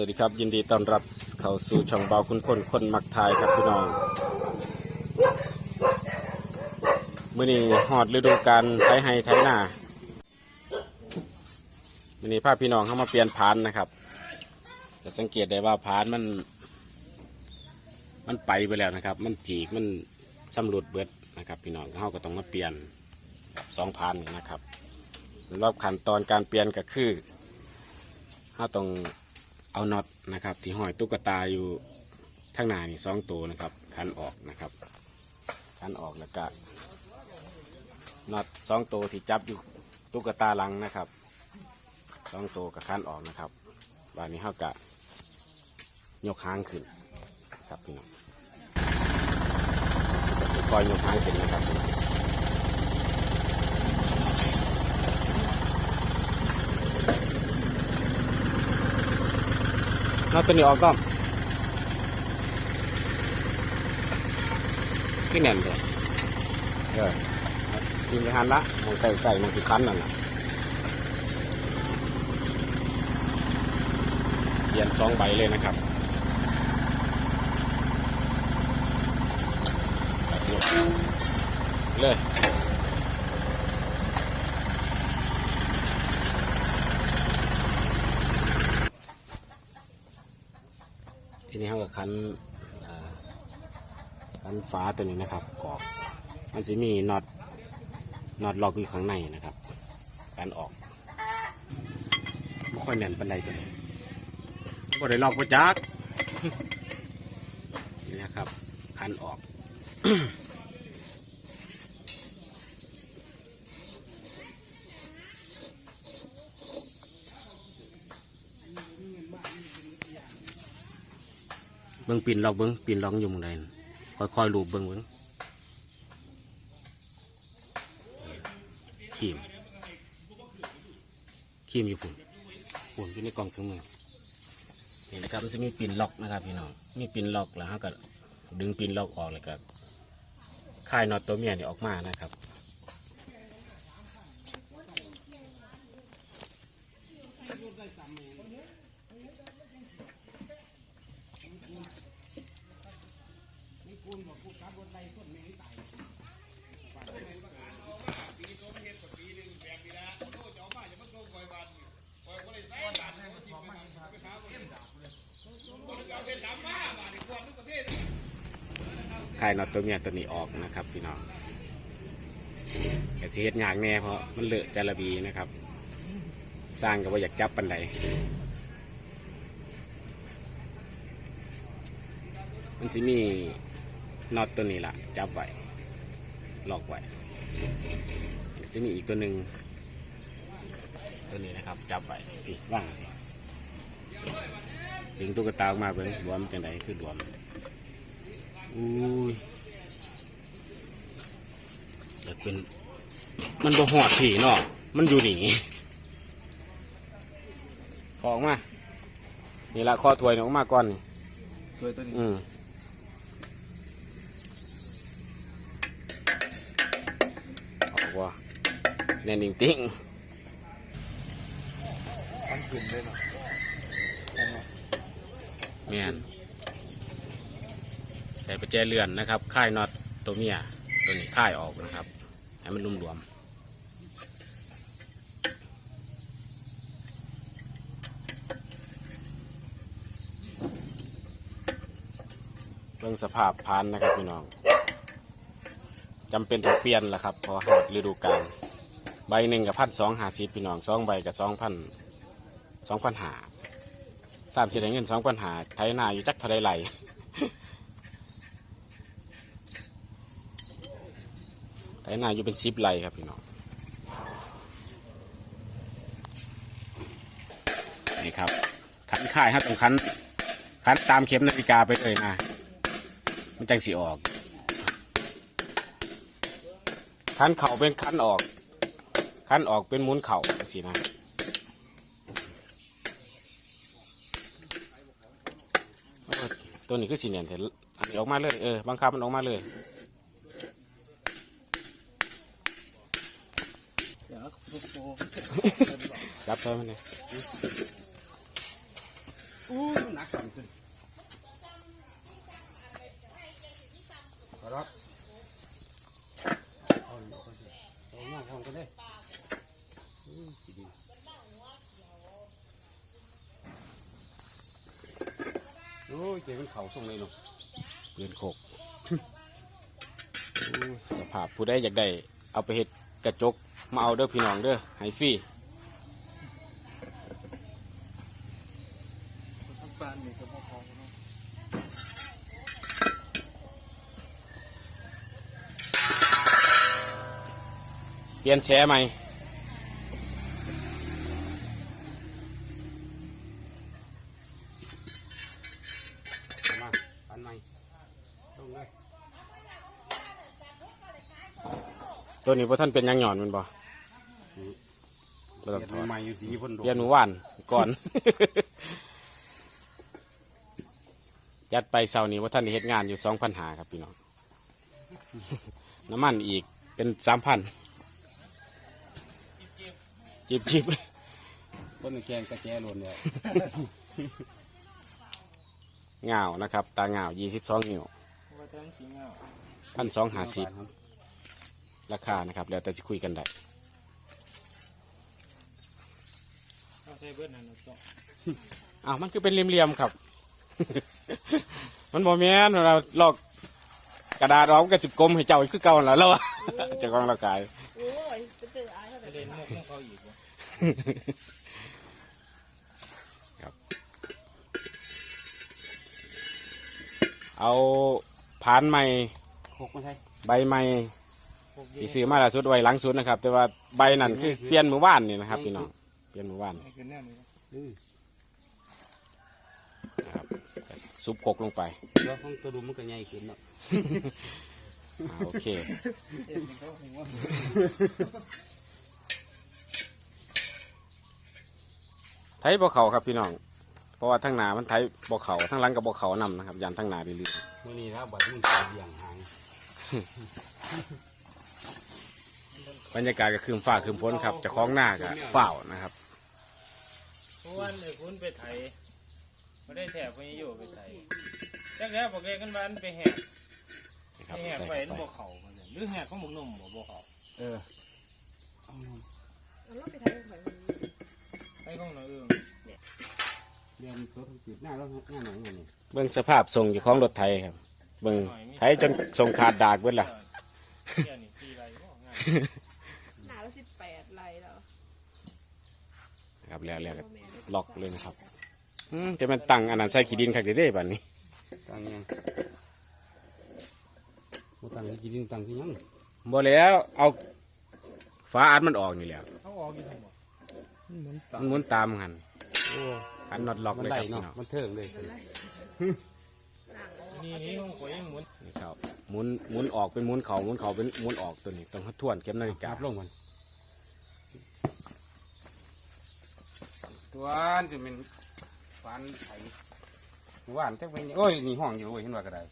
วัสดีครับยินดีต้อนรับเข้าสู่ช่องเบาคุณพลคนมักทายครับพี่น้องมื่อนี้หอดฤดูการไถให้ไถนามื่อนี้พาพพี่น้องเข้ามาเปลี่ยนพานนะครับจะสังเกตได้ว่าพานมัน มันไปไปแล้วนะครับ มันจีกมันสำรุดเบิดนะครับ พี่น้องเขาก็ต้องมาเปลี่ยนสองพานนี่นะครับรอบขั้นตอนการเปลี่ยนก็คือเราต้อง เอาน็อตนะครับ ที่ห้อยตุ๊กตาอยู่ทั้งหน้านี่สองตัวนะครับคันออกนะครับคันออกแล้วก็น็อตสองตัวที่จับอยู่ตุ๊กตาหลังนะครับสองตัวกับคันออกนะครับบานนี้เขากะยกหางขึ้นครับพี่น้องคอยยกหางขึ้นนะครับ พี่น้องน็อตตัวนี้ออกก็ขึ้นแน่นเลยเออยิงไปหันละมองไกลๆมองสิคันนั่นแหละเปลี่ยนสองใบเลยนะครับเลย นี้เขาก็คันคันฟ้าตัวนี้นะครับออก มันจะมีน็อตน็อตล็อกอยู่ข้างในนะครับ การออกไม่ค่อยแน่นป็นไรตัวนี้บ่ได้ล็อกประจักนี่นะครับคันออก เบิ้งปีนล็อกเบิ้งปีนล็อกอยู่มองใดน่ะค่อยๆลูบเบิ้งเบิ้งขีมขีมอยู่ปุ่นปุ่นอยู่ในกล่องเครื่องมือนี่นนะครับมันจะมีปีนล็อกนะครับพี่น้องมีปีนล็อกแล้วก็ดึงปีนล็อกออกแล้วก็คลายน็อตตัวเมียนี่ออกมานะครับ คลายน็อตตัวเมียตัวนี้ออกนะครับ พี่น้องแต่สิเฮ็ดยากแน่เพราะมันเลอะจาระบีนะครับ สร้างก็ว่าอยากจับปันใดมันสิมีน็อตตัวนี้ล่ะจับไว้ล็อกไว้สิมีอีกตัวหนึ่งตัวนี้นะครับ จับไว้พี่ว่างดึงตุ๊กตาออกมาเบิ่งรวมจังไดคือรวม อุ้ยแต่เป็นมันบ่หอดถี่เนาะมันอยู่นี่ขอออกมา นี่ละข้อถวยนี่ออกมาก่อนนี่ช่วยตัวนี้อืมออกว่าแน่นิ่งติ้งมันขึ้นเลยเนาะแม่นใส่ประแจเลื่อนนะครับค่ายน็อตตัวเมียตัวนี้ค่ายออกนะครับ ให้มันรวมๆเรื่องสภาพพันนะครับพี่น้องจำเป็นต้องเปลี่ยนแหละครับพราะหาดฤดูกาลใบหนึ่งกับพันสองหาสิบพี่น้องสองใบกับสองพันสองพันหาสามสิบได้เงินสองพันหาไทยนาอยู่จักเท่าไรไหล ไถนาอยู่เป็นซิปไรครับพี่น้องนี่ครับ ขันค่ายฮะตรงขันขันตามเข็มนาฬิกาไปเลยนะมันจังสีออก ขันเข่าเป็นขันออก ขันออกเป็นหมุนเข่าสินะโอ้ยตัวนี้คือสีเนียนเถอะอันนี้ออกมาเลยเออบังคับมันออกมาเลย เดี๋ยวโอ้โหรับใช่ไหมเนี่ยอู้หนักสั่นขึ้นครับเอาหน่อยเอาหน้าทำกันได้อู้สิดีโอ้ยเจ๋งเขาส่งเลยเนาะเปลี่ยนโคกสภาพผู้ใดอยากได้เอาไปเฮ็ด กระจกมาเอาเด้อพี่น้องเด้อให้ฟรียันเนาะเปลี่ยนแชร์ใหม่มาปันใหม่ลงเลย ตัวนี้พอท่านเป็นหยังหย่อนแมันบ่บ่ต้องถอด ใหม่อยู่สีพ่นเปลี่ยนหมู่บ้านก่อน จัดไปเสาร์นี้ว่าท่านได้เฮ็ดงานอยู่สองพันหาครับพี่น้อง น้ำมันอีกเป็นสามพันจิบจิบต้นแกงกระแจหล่นเลยเงาวนะครับ ตาเงาวยี่สิบสองนิ้วว่าทั้งสีเงาพันสองหาสิบ ราคานะครับ แล้วแต่จะคุยกันได้เอาใส่เบิร์ดนั่นเนาะอ้าวมันคือเป็นเหลี่ยมๆครับ มันบอแมนเราลอกกระดาษเราก็จะกลมให้เจ้าอีกคือเก่าแล้วแล้วอะเจะกองเรากายโอ้ยไปเจออายเขาจะแต่เล่นมุกของเขาอีกวะเอาผานใหม่โคกไม่ใช่ใบใหม่พวกเย ที่ซื้อมาล่าสุดไว้หลังสุดนะครับ แต่ว่าใบนั่นคือเปลี่ยนมือว่านนี่นะครับพี่น้องเปลี่ยนมือว่านนี่คือแนวนี้นะอือนะครับซุปกกลงไปแล้วของตัวดูมันก็ใหญ่ขึ้นเนาะอ่าโอเคเอ็ดมันเขาหัวไทยบ่เขาครับพี่น้องเพราะว่าทั้งหนามันไทยบ่เขาทั้งหลังกับบ่เขานำนะครับยันทั้งหนาดีลืมื่อนี้แล้วบัดมึงตายอย่างหาง บรรยากาศก็คืมฟ้าคืมฝนครับเจะคล้าของหน้าก็เฝ้าวนะครับเพราะวันเด็กคุณไปไถไม่ได้แถบไปอยู่ไปไถแรกแล้วบอกแกกันบ้านไปแหกนะครับไปแหกใส่ไปเข้าบ่ไปเขามาเลยหรือแหกของหมุกนมบ่บ่เขาเออเอารถไปทางไหนไปของหน่อยเอื้องเรียนตัวจิตหน้าแล้วหน้าหนังอย่างนี้เบิ่งสภาพทรงอยู่ของรถไทยครับเบิ่งไทยจนทรงขาดดากเบิดล่ะ เที่ยนี่สี่ไรบ่ง่าย หนาละสิบแปดไรแล้ว ครับแล้วแล้วก็พ่อแม่ได้ล็อกเลยนะครับอืมจะมันตั้งอันนั้นใส่ขี้ดินคักเด้ๆบัดนี้ตังยังมาตังกินดินตังที่ยังบ่แล้วเอาฟ้าอัดมันออกนี่แหล้วเขาออกอยู่ทั้งหมดมันหมุนตามหันโอ้อันน็อตล็อกมันเลยไหลครับพี่เนาะน้องมันเทิงเลยหนังออกนี่นี่ของข่อยยังหมุนนี่ครับหมุนหมุนออกเป็นหมุนเขาหมุนเขาเป็นหมุนออกตัวนี้ต้องทวนเข็มนาฬิจักาบลงมัน ตัวอันจะเป็นฟันไถหวานจักเป็นโอ้ยนี่ห้องอยู่โอ้ยเห็นว่าก็ได้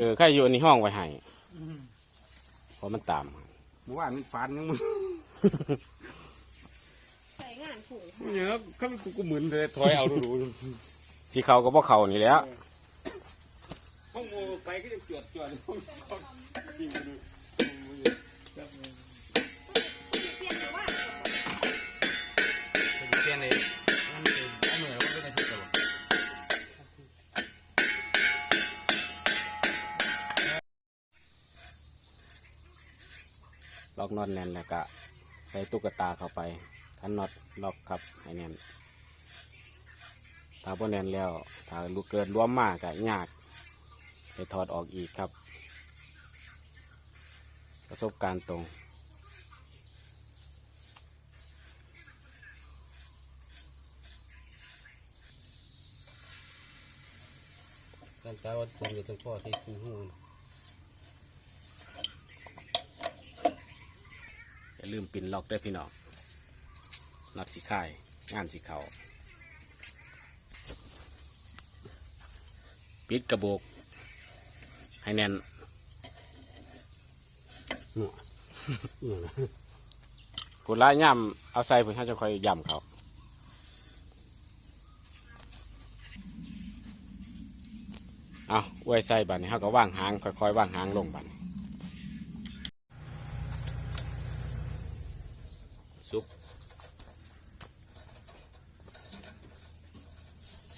เออใครอยู่ในห้องไว้ให้เพราะมันตามเมื่อวานมันฟันยังมึงใส่งานผูกเนี่ยเขากูกูเหมือนเลยถอยเอาดูดูที่เขาก็บ่เขานี่แหล้ว ห้องโมไปก็จะจวดจวดห้อง ล็อกน็อตแน่นแล้วก็ใส่ตุ๊กตาเข้าไปทันน็อตล็อกครับให้แน่นถ้าบ่แน่นแล้ว ถ้าลูกเกิดรวมมากก็ยาก ไปถอดออกอีกครับ ประสบการณ์ตรงการตาวัดควงอยู่ทั้งพ่อที่ซื้อหู อย่า ลืมปินล็อกด้วยพี่น้องนัดสีข่ายงานสีเขาปิดกระโบกให้แน่นหนวเนี่ยนะผุดละย่ำเอาใส่เพื่อให้จะคอยย่ำเขาเอาอวยใส่บัดนี้เขาก็ว่างหางค่อยๆว่างหางลงบันี้ซุป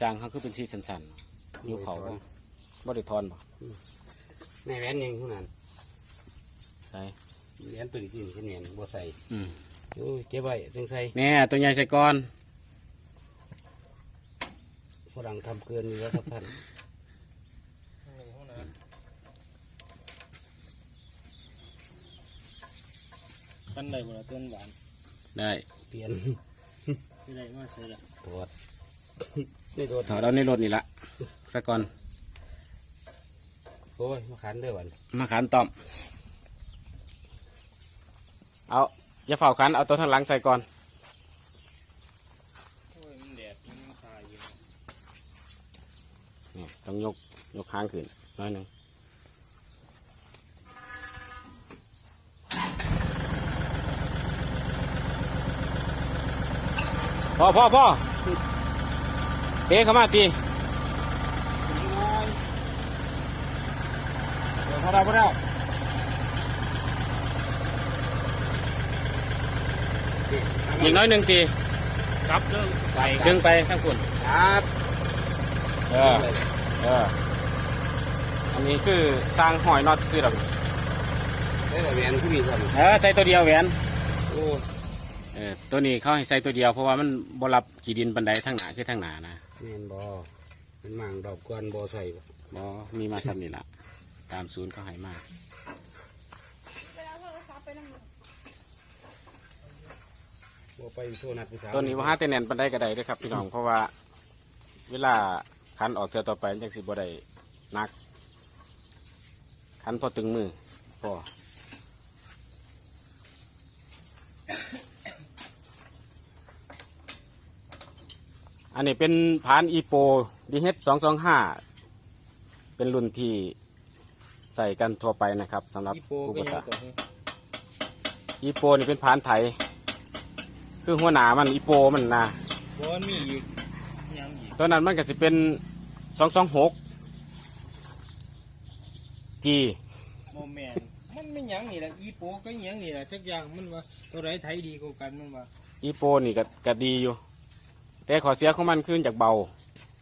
สร้างเขาคือเป็นสีสันๆอยู่เขาบ่บ่ได้ทอนบ่ในแหวนยังทุกนั้นใช่แหวนตัวนี้ที่นี่แหวนบ่ใส่อืมโอ้ยเก็บไว้ต้องใส่แน่ตัวใหญ่ใส่ก่อนฝรั่งทำเกินอยู่แล้วครับท่านอันนี้ห้องน้ำปันไหนบ่ละต้นหวานได้เปลี่ยน ที่ไหนมาใช่ละตรว จนี่โดนถอดเอาในรถนี่ละซะก่อนโอ้ยมาขันเด้อวันมาขันต้อม เอาอย่าเฝ้าขันเอาตัวทางหลังใส่ก่อนโอ้ยมันแดดมันยังตายอยู่นะนี่ต้องยกยกหางขึ้นน้อยหนึ่งพ่อพ่อพ่อ เตะเข้ามาตีเดี๋ยวพอเราพอเราอีกน้อยหนึ่งตีกลับเด้อไปดึงไปข้างคุณครับเออเอออันนี้คือสร้างหอยน็อตซื้อหรอกได้แต่แหวนที่มีส่วนเออใส่ตัวเดียวแหวนโอ้ยเออตัวนี้เขาให้ใส่ตัวเดียวเพราะว่ามันบรับกี่ดินบันไดทั้งหนาคือทั้งหนานะ แม่นบ่เป็นหมางดอกก้อนบ่ใส่บ่บอมีมาซ้ำนี่ละตามศูนย์เขาให้มาเวลาโทรศัพท์ไปนั่งบ่ไปโทษนัดผู้สาวตัวนี้ว่าห้าแต่แน่นบันไดก็ได้เด้วยครับพี่น้องเพราะว่า เวลาคันออกเทือต่อไปจังสิบ่ได้หนัก คันพอตึงมือพอ อันนี้เป็นผานอีโปดีเฮดสองสองห้าเป็นรุ่นที่ใส่กันทั่วไปนะครับสำหรับอีโปผู้ก็ประยักางศก่อนอีโปนี่เป็นผานไทยคือหัวหนามันอีโปมันนะบอนมีอีกยังอีกตัวนั้นมันก็จะเป็นสองสองหกจีโมแมนมันไม่หยังนี่แหละอีโปก็หยังนี่แหละสักอย่างมันว่าตัวไรไทยดีกว่ากันมันว่าอีโปนี่ก็ก็ดีอยู่ แต่ขอเสียของมันขึ้นจากเบา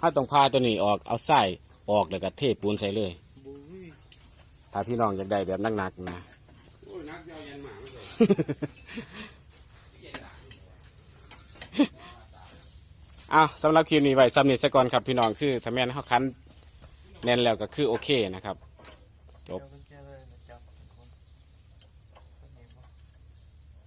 ถ้าต้องพาตัวนี้ออกเอาไส้ออกแล้วก็เทปูนใส่เลย ถ้าพี่น้องอยากได้แบบหนักๆนะโอ้ยนักเดียวยันหมาไม่ใส่อ้าสำหรับคลิปนี้ไว้สำเร็จซะก่อนครับพี่น้องคือถ้าแม่นเขาคันแน่นแล้วก็คือโอเคนะครับ จบ